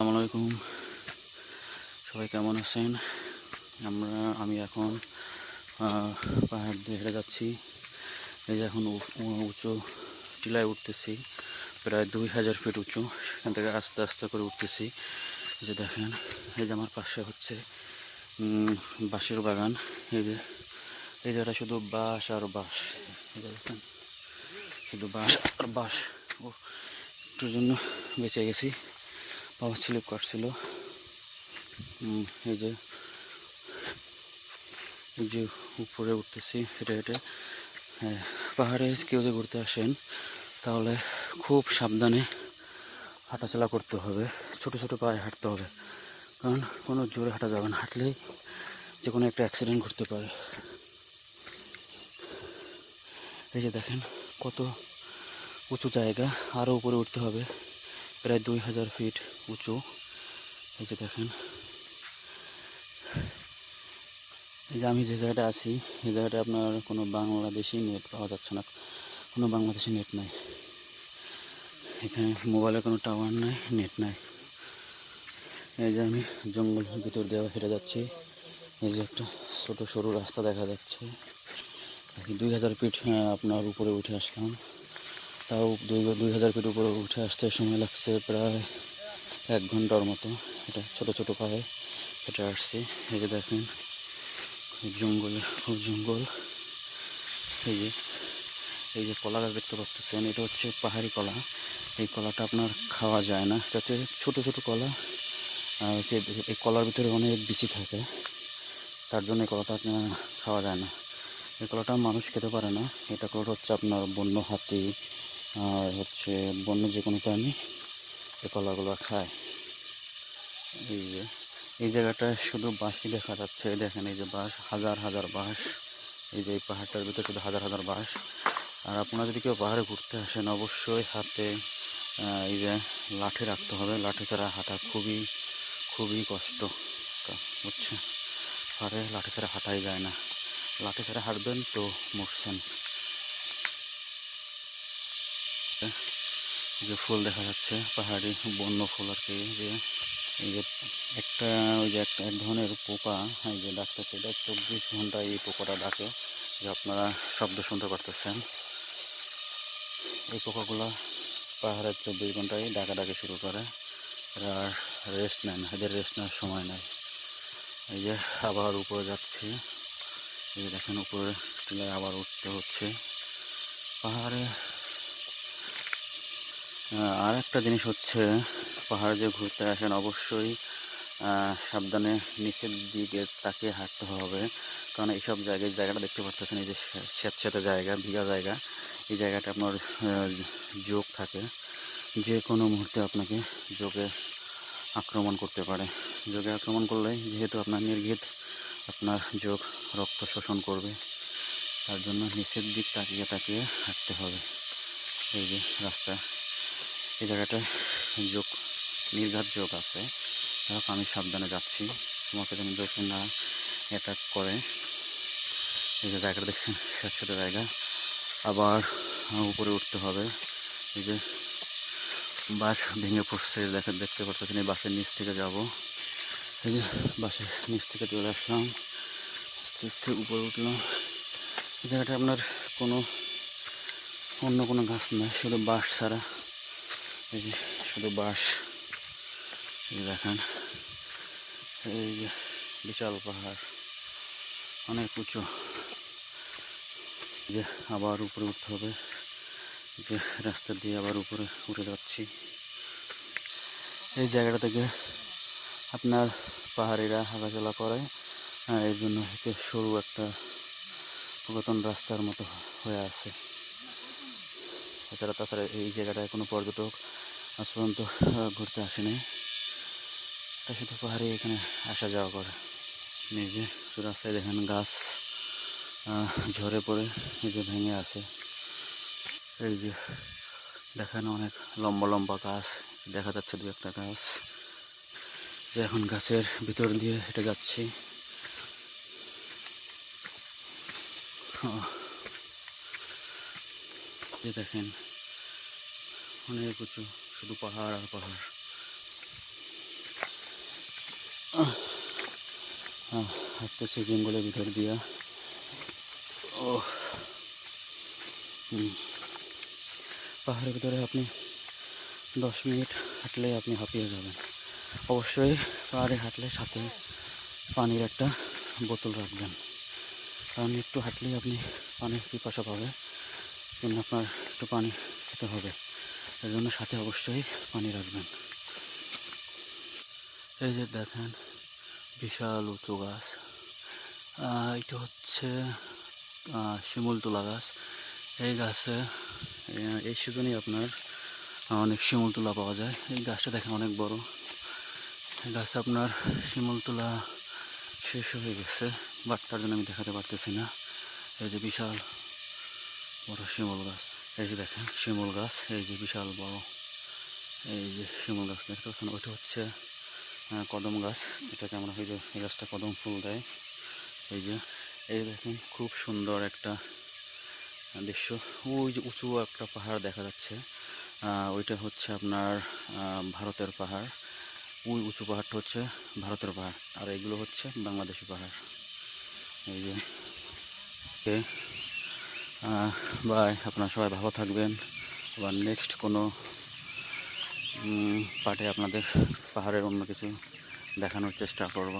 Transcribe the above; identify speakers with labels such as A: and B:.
A: আসসালামু সবাই কেমন আছেন? আমরা, আমি এখন পাহাড় দিয়ে যাচ্ছি। এই যে এখন উঁচু টিলায় উঠতেছি। প্রায় দুই হাজার ফিট উঁচু। সেখান থেকে আস্তে আস্তে করে উঠতেছি। যে দেখেন, এই যে আমার পাশে হচ্ছে বাঁশের বাগান। এই যে, এই জায়গাটা শুধু বাঁশ আর বাঁশ। এই দেখেন, শুধু বাঁশ আর বাঁশ। ও একটুর জন্য বেঁচে গেছি। পাওয়ার স্লিপ কাটছিল এই যে যে উপরে উঠতেছি হেঁটে হেঁটে। হ্যাঁ, পাহাড়ে কেউ যদি ঘুরতে আসেন তাহলে খুব সাবধানে হাঁটাচলা করতে হবে। ছোট ছোট পায়ে হাঁটতে হবে। কারণ কোনো জোরে হাঁটা যাবে না। হাঁটলেই যে কোনো একটা অ্যাক্সিডেন্ট ঘটতে পারে। এই যে দেখেন কত উঁচু জায়গা। আরও উপরে উঠতে হবে প্রায় দুই হাজার ফিট উঁচু। এই যে দেখেন। এই যে আমি যে জায়গাটা আছি, এই জায়গাটা আপনার কোনো বাংলাদেশি নেট পাওয়া যাচ্ছে না। কোনো বাংলাদেশি নেট নাই। এখানে মোবাইলে কোনো টাওয়ার নাই, নেট নাই। এই যে আমি জঙ্গল ভিতর দেওয়া হেঁটে যাচ্ছি। এই যে একটা ছোট সরু রাস্তা দেখা যাচ্ছে। দুই হাজার ফিট আপনার উপরে উঠে আসলাম। তাও দুই দুই হাজার ফিট উপরে উঠে আসতে সময় লাগছে প্রায় এক ঘণ্টার মতো এটা ছোট ছোট পায়ে হেঁটে আসছে। এই যে দেখেন জঙ্গল, খুব জঙ্গল। এই যে এই যে কলা গাছ দেখতে পাচ্ছেন, এটা হচ্ছে পাহাড়ি কলা। এই কলাটা আপনার খাওয়া যায় না, যাতে ছোট ছোট কলা আর এই কলার ভিতরে অনেক বিচি থাকে। তার জন্য এই কলাটা আপনার খাওয়া যায় না। এই কলাটা মানুষ খেতে পারে না। এটা কলাটা হচ্ছে আপনার বন্য হাতি, আর হচ্ছে বন্য যে কোনো প্রাণী। এই কলাগুলো খায়। এই যে, এই জায়গাটায় শুধু বাঁশই দেখা যাচ্ছে। দেখেন, এই যে বাঁশ, হাজার হাজার বাঁশ। এই যে এই পাহাড়টার ভিতরে শুধু হাজার হাজার বাঁশ। আর আপনারা যদি কেউ পাহাড়ে ঘুরতে আসেন, অবশ্যই হাতে এই যে লাঠি রাখতে হবে। লাঠি ছাড়া হাঁটা খুবই খুবই কষ্ট বুঝছে পাহাড়ে লাঠি ছাড়া হাঁটাই যায় না। লাঠি ছাড়া হাঁটবেন তো মরছেন। যে ফুল দেখা যাচ্ছে, পাহাড়ি বন্য ফুল আর কি, যে এই যে একটা, ওই যে একটা এক ধরনের পোকা, এই যে ডাকতেছে এটা চব্বিশ ঘণ্টা এই পোকাটা ডাকে, যে আপনারা শব্দ শুনতে পারতেছেন। এই পোকাগুলো পাহাড়ের চব্বিশ ঘন্টায় ডাকা ডাকে শুরু করে, এরা রেস্ট নেন এদের রেস্ট নেওয়ার সময় নেই। এই যে আবার উপরে যাচ্ছি, এই দেখেন উপরে আবার উঠতে হচ্ছে। পাহাড়ে আর একটা জিনিস হচ্ছে, পাহাড়ে যে ঘুরতে আসেন অবশ্যই সাবধানে নিচের দিকে তাকিয়ে হাঁটতে হবে। কারণ এইসব জায়গায়, জায়গাটা দেখতে পাচ্ছেন এই যে স্যাঁতস্যাঁতে জায়গা ভিজা জায়গা, এই জায়গাটা আপনার যোগ থাকে। যে কোনো মুহূর্তে আপনাকে যোগে আক্রমণ করতে পারে। যোগে আক্রমণ করলে যেহেতু আপনার নির্ঘিত, আপনার যোগ রক্ত শোষণ করবে, তার জন্য নিচের দিক তাকিয়ে তাকিয়ে হাঁটতে হবে। এই যে রাস্তা। এই জায়গাটা যোগ, নির্ঘাত যোগ আছে। আমি সাবধানে যাচ্ছি। তোমাকে যেন যোগ না অ্যাটাক করে। এই যে জায়গাটা দেখছেন স্যাঁতস্যাঁতে জায়গা। আবার উপরে উঠতে হবে। এই যে বাস ভেঙে পড়ছে, দেখে, দেখতে পাচ্ছেন এই বাসের নিচ থেকে যাব। এই যে বাসের নিচ থেকে চলে আসলাম। আস্তে উপরে উঠলাম। এই জায়গাটা আপনার কোনো, অন্য কোনো গাছ নয়, শুধু বাস ছাড়া। এই যে শুধু বাঁশ দেখেন, এই যে বিশাল পাহাড়, অনেক উঁচু। যে আবার উপরে উঠতে হবে যে রাস্তা দিয়ে আবার উপরে উঠে যাচ্ছি। এই জায়গাটা থেকে আপনার পাহাড়িরা হাঁটাচলা করে আর এর জন্য সরু একটা পুরাতন রাস্তার মতো হয়ে আছে। এছাড়া তাছাড়া এই জায়গাটায় কোনো পর্যটক আজ পর্যন্ত ঘুরতে আসেনি। তা শুধু পাহাড়ে এখানে আসা যাওয়া করে। নিজে রাস্তায় দেখেন গাছ ঝরে পড়ে, এই যে ভেঙে আছে। এই যে দেখেন অনেক লম্বা লম্বা গাছ, দেখা যাচ্ছে দু একটা গাছ। যে এখন গাছের ভিতর দিয়ে হেঁটে যাচ্ছি। এই দেখেন। অনেক উঁচু, শুধু পাহাড় আর পাহাড়। হাঁটতেছে জঙ্গলের ভিতর দিয়া। ও পাহাড়ের ভিতরে আপনি দশ মিনিট হাঁটলে আপনি হাঁপিয়ে যাবেন। অবশ্যই পাহাড়ে হাঁটলে সাথে পানির একটা বোতল রাখবেন। কারণ একটু হাঁটলেই আপনি পানির পিপাসা পাবে জন্য আপনার একটু পানি খেতে হবে। এর জন্য সাথে অবশ্যই পানি রাখবেন। এই যে দেখেন বিশাল উঁচু গাছ। এটা হচ্ছে আহ, শিমুলতলা গাছ। এই গাছে এই সিজনেই আপনার অনেক শিমুল তুলা পাওয়া যায়। এই গাছটা দেখেন অনেক বড়। এই গাছে আপনার শিমুল তুলা শেষ হয়ে গেছে বাট তার জন্য আমি দেখাতে পারতেছি না। এই যে বিশাল বড় শিমুল গাছ। এই যে দেখেন, শিমুল গাছ, এই যে বিশাল বড়। এই যে শিমুল গাছ দেখতে পাচ্ছেন, ওইটা হচ্ছে কদম গাছ। এটাকে আমরা ওই যে, এই গাছটা কদম ফুল দেয়। এই যে, এই দেখেন, খুব সুন্দর একটা দৃশ্য। ওই যে উঁচু একটা পাহাড় দেখা যাচ্ছে। ওইটা হচ্ছে আপনার ভারতের পাহাড়। ওই উঁচু পাহাড়টা হচ্ছে ভারতের পাহাড়। আর এগুলো হচ্ছে বাংলাদেশি পাহাড়। এই যে বাই আপনারা সবাই ভালো থাকবেন। আবার নেক্সট কোনো পার্টে আপনাদের পাহাড়ের অন্য কিছু দেখানোর চেষ্টা করব।